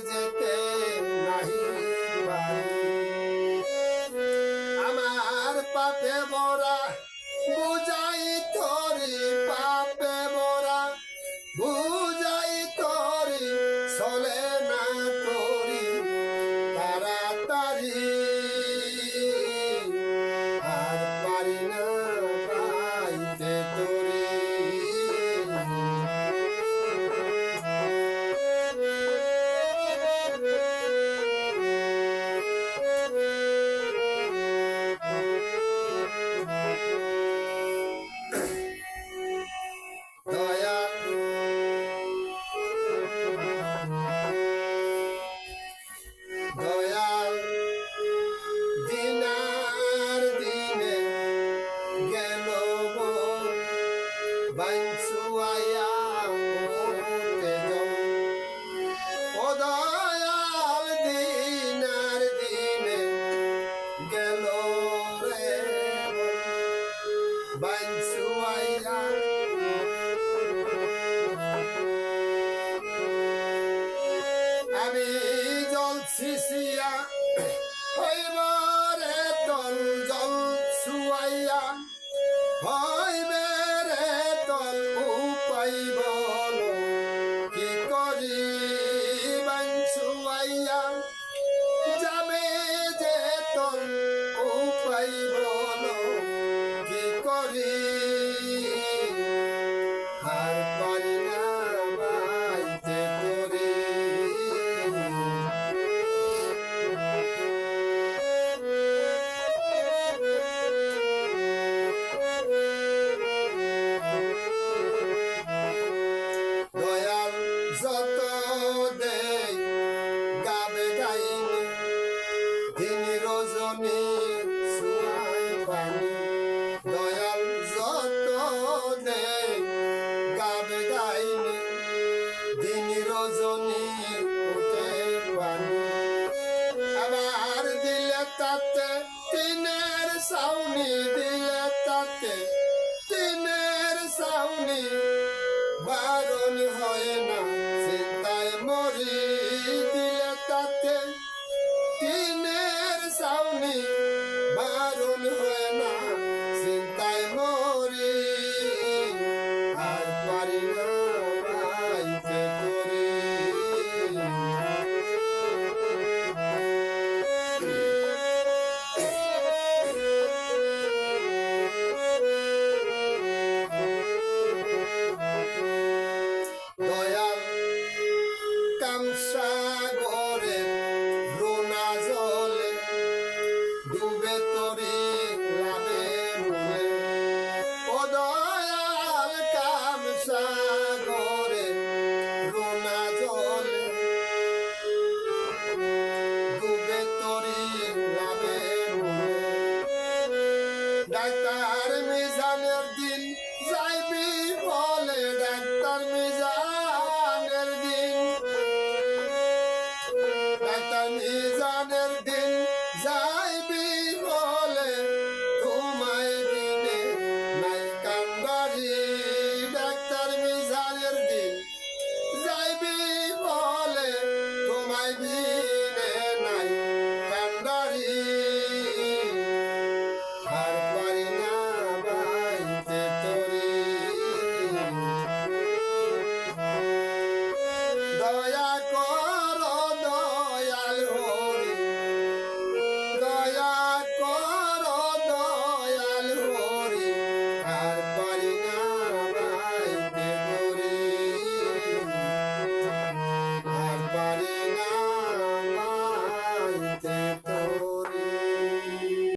যেতে নাহি আমার পাপে মোরা বুঝাই তরি পাপে মোরা বুঝাই তরি চলে Hayır. I'm your